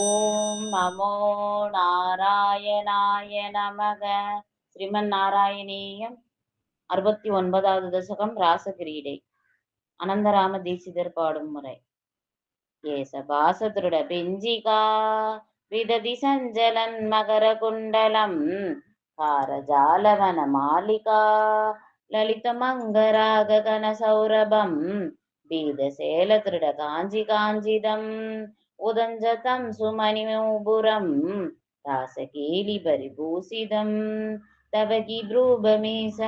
ஓம் நமோ நாராயணாய நமக. ஸ்ரீமன் நாராயணீயம் அறுபத்தி ஒன்பதாவது தசகம் ராசகிரீடை. அனந்தராம தீட்சிதர் பாடும் முறை. ஏச பாசதுருட பெஞ்சிகா விததி சஞ்சலன் மகர குண்டலம் காரஜாலவன மாலிகா லலித மங்கராக கன சௌரபம் பீதசேல திருட காஞ்சி காஞ்சிதம் उदञ्जतं सुमणिमौबुरं रासकेलिपरिभूषितं तव गिभ्रूभमीस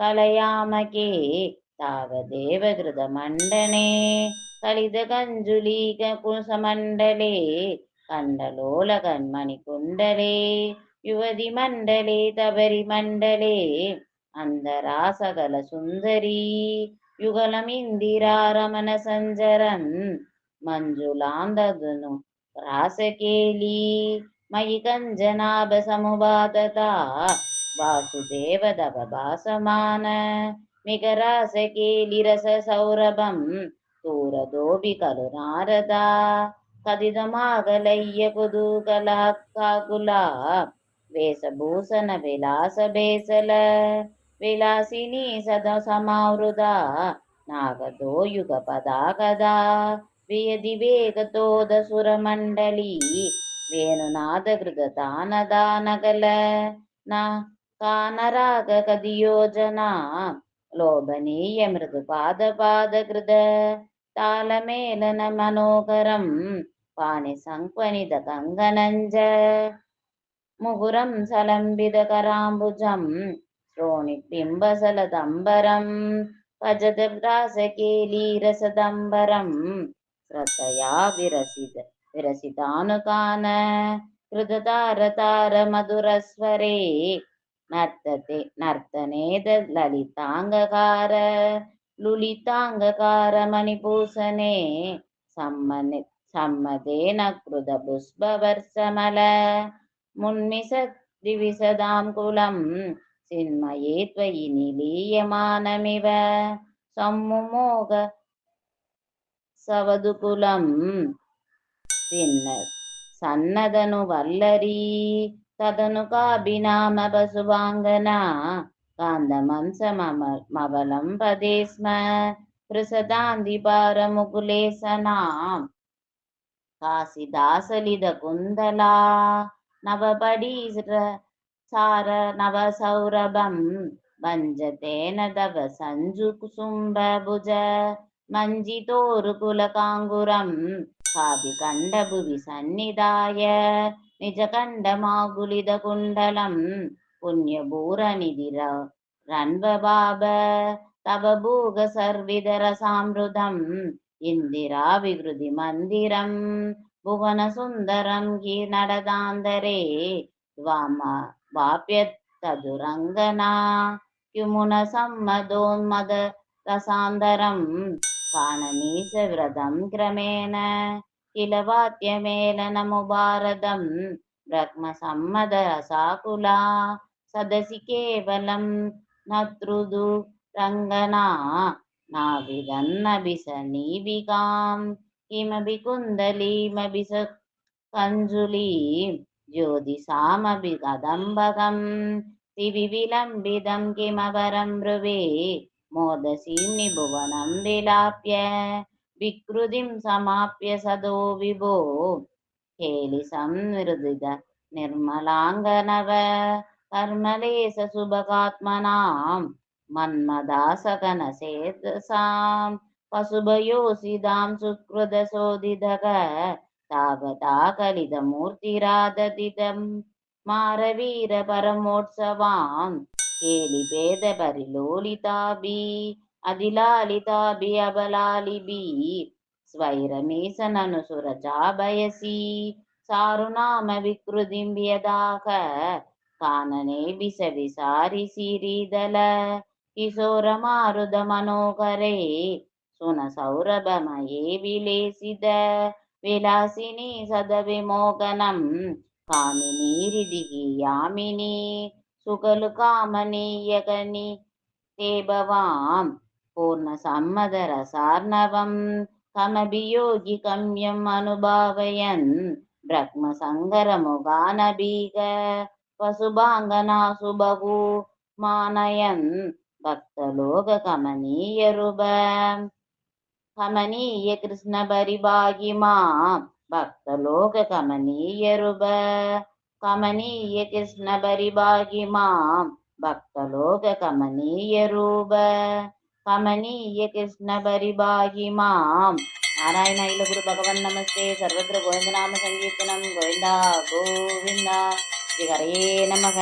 कलयामके तावदेव कृतमण्डने कलितकञ्जुलीकुसमण्डले कण्डलोलकन्मणिकुण्डले युवतिमण्डले तबरिमण्डले మంజులాందదును రాసకేళీ మయి కంజనాభ సముబాధత వాసుదేవదవ భాసమాన మిగ రాసకేలి రస సౌరభం. తూరదోపి కలు నారద. కదిదమాగలయ్య కుదూకల కాకుల. వేషభూషణ విలాస బేసల విలాసిని సద సమావృద. నాగదోయుగ పదా కదా వియది వేగతోదసురమండలి వేణునాద హృదదానదానగల నా కానరాగ కదియోజనా లోభనీయ మృదు పాద పాదకృద తాళమేళన మనోహరం పాణి సంక్వనిత కంగనంజ ముగురం సలంబిద కరాంబుజం శ్రోణి బింబసల దంబరం భజత రాసకేలీరసదంబరం श्रोणिबिम्बसलदम्बरं भजदव्रासकेलीरसदम्बरं श्रद्धया विरसित विरसितानुकान कृततारतार मधुरस्वरे नर्तते नर्तनेद ललिताङ्गकार लुलिताङ्गकार मणिभूषणे सम्मनि सम्मदेन कृतपुष्पवर्षमल मुन्मिषद्विविशदां कुलं चिन्मये त्वयि निलीयमानमिव சவதுகுலம். பின்னர் சன்னதனு வல்லரி ததனு காபினாம பசுவாங்கனா காந்தமம்ச மவலம் பதேஸ்ம பிரசதாந்தி பாரமுகுலேசனாம் காசிதாசலித குந்தலா நவபடீர சார நவசௌரபம் பஞ்சதேன தவ சஞ்சு குசும்ப புஜ मञ्जितोरुकुलकाङ्गुरम् ुलकाङ्गुरं कापि कण्डभुवि सन्निधाय निजकण्डमागुलिदकुण्डलं पुण्यभूरनिरण् सर्विदरसामृदम् इन्दिराभिवृद्धिमन्दिरं भुवनसुन्दरं तदुरङ्गना क्युमुनसम्मदोन्मद रसान्तरं कानमीशव्रतं क्रमेण किल वाद्यमेलनमुभारतं ब्रह्मसम्मदरसाकुला सदसि केवलं नतृदु रङ्गना नाविदन्नभिसनीविकां किमपि कुन्दलीमभि स कञ्जुलीं ज्योतिषामपि कदम्बकं दिवि विलम्बितं किमपरं ब्रुवे मोदसीं निभुवनं विलाप्य विकृतिं समाप्य सदो विभो केलिसंवृदित निर्मलाङ्गनव कर्मलेश शुभकात्मनाम् मन्मदासकनसेतसां पशुभयोषिदां सुकृतशोधितक तावता कलितमूर्तिराददितं ಕೇಳಿ ಭೇದಬರಿ ಲೋಲಿತಾಬಿ ಅದಿಲಾಲಿತಾಬಿ ಅಬಲಾಲಿಬಿ ಸ್ವೈರಮೀಸನನು ಸುರಜಾ ಬಯಸಿ ಸಾರುನಾಮ ವಿಕೃದಿಂಬಿಯದಾಗ ಕಾನನೆ ಬಿಸವಿ ಸಾರಿ ಸಿರಿದಲ ಕಿಶೋರ ಮಾರುದ ಮನೋಕರೇ ಸುನ ಸೌರಭಮಯೇ ವಿಲೇಸಿದ ವಿಲಾಸಿನಿ ಸದ ವಿಮೋಗನಂ ಕಾಮಿನಿ ಹೃದಿಗಿ ಯಾಮಿನಿ कामनीयकनि ते भवां पूर्णसम्मदरसार्णवं कमभियोगि कम्यम् अनुभावयन् ब्रह्मसङ्गरमुगानबीग पशुभाङ्गनासु बहु मानयन् भक्तलोककमनीयरुब கமனீய கிருஷ்ண பரிபாகிமா பக்தலோக கமனீய ரூப கமனீய கிருஷ்ண பரிபாகிமா பக்தலோக கமனீய ரூப கமனீய கிருஷ்ண பரிபாகிமா நாராயண இல குரு பகவன் நமஸ்தே சர்வத்திர கோவிந்த நாம சங்கீர்த்தனம் கோவிந்தா கோவிந்தா ஸ்ரீ ஹரே நமக